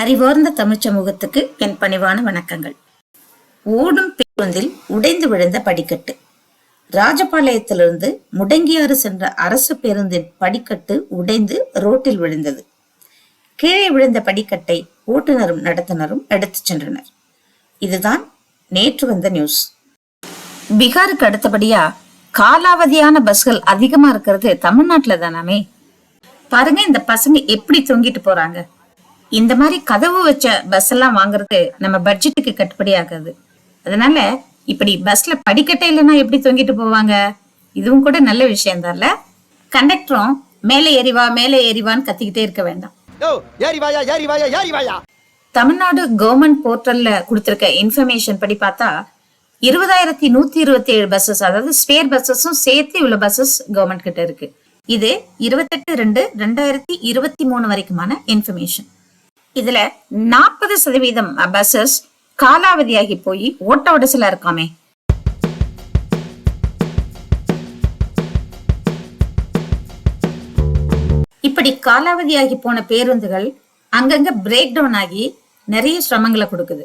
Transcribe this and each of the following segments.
அறிவார்ந்த தமிழ் சமூகத்துக்கு என் பணிவான வணக்கங்கள். ஓடும் பேருந்தில் உடைந்து விழுந்த படிக்கட்டு. ராஜபாளையத்திலிருந்து முடங்கியாறு சென்ற அரசு பேருந்தின் படிக்கட்டு உடைந்து ரோட்டில் விழுந்தது. கீழே விழுந்த படிக்கட்டை ஓட்டுநரும் நடத்துனரும் எடுத்துச் சென்றனர். இதுதான் நேற்று வந்த நியூஸ். பீகாருக்கு அடுத்தபடியா காலாவதியான பஸ்கள் அதிகமா இருக்கிறது தமிழ்நாட்டுல தானாமே. பாருங்க இந்த பசங்க எப்படி தொங்கிட்டு போறாங்க. இந்த மாதிரி கதவு வச்ச பஸ் எல்லாம் வாங்குறது நம்ம பட்ஜெட்டுக்கு கட்டுப்படி ஆகாது. அதனால இப்படி பஸ்ல படிக்கட்டே இல்லைன்னா எப்படி தொங்கிட்டு போவாங்க? இதுவும் கூட நல்ல விஷயம் தான்ல கண்டக்டரும் மேலே ஏறிவா மேலே ஏறிவான்னு கத்திக்கிட்டே இருக்க வேண்டாம். தமிழ்நாடு கவர்மெண்ட் போர்ட்டல்ல கொடுத்திருக்க இன்ஃபர்மேஷன் படி பார்த்தா இருபதாயிரத்தி நூத்தி இருபத்தி ஏழு பஸ்ஸஸ் அதாவது ஸ்பேர் பஸ்ஸஸும் சேர்த்து இவ்வளவு பஸ்ஸஸ் கவர்மெண்ட் கிட்ட இருக்கு. இது இருபத்தெட்டு ரெண்டு ரெண்டாயிரத்தி இருபத்தி மூணு வரைக்குமான இன்ஃபர்மேஷன் இதுல நாற்பது சதவீதம் பஸ்ஸஸ் காலாவதியாகி போய் ஓட்ட உடசலா இருக்காமே. இப்படி காலாவதியாகி போன பேருந்துகள் அங்கங்க பிரேக் டவுன் ஆகி நிறைய சிரமங்களை கொடுக்குது.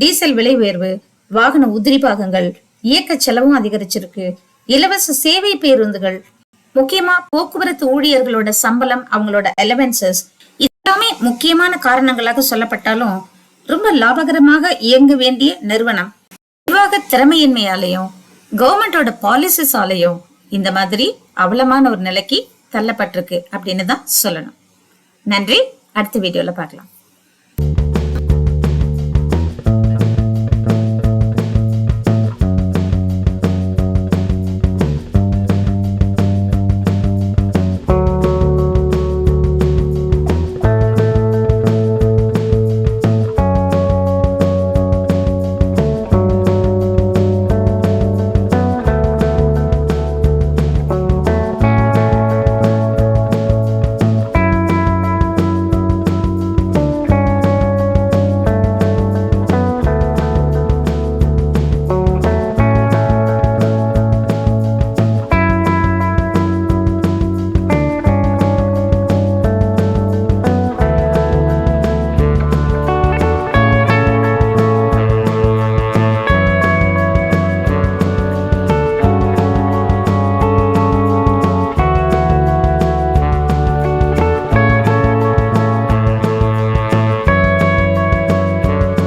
டீசல் விலை உயர்வு வாகன உதிரி பாகங்கள் இயக்க செலவும் அதிகரிச்சிருக்கு. இலவச சேவை பேருந்துகள் முக்கியமா போக்குவரத்து ஊழியர்களோட சம்பளம் அவங்களோட அலவன்சஸ் எல்லாமே முக்கியமான காரணங்களாக சொல்லப்பட்டாலும் ரொம்ப லாபகரமாக இயங்க வேண்டிய நிறுவனம். நிர்வாக திறமையின்மையாலையும் கவர்மெண்டோட பாலிசிஸாலையும் இந்த மாதிரி அவலமான ஒரு நிலைக்கு தள்ளப்பட்டிருக்கு அப்படின்னு தான் சொல்லணும். நன்றி. அடுத்த வீடியோல பார்க்கலாம்.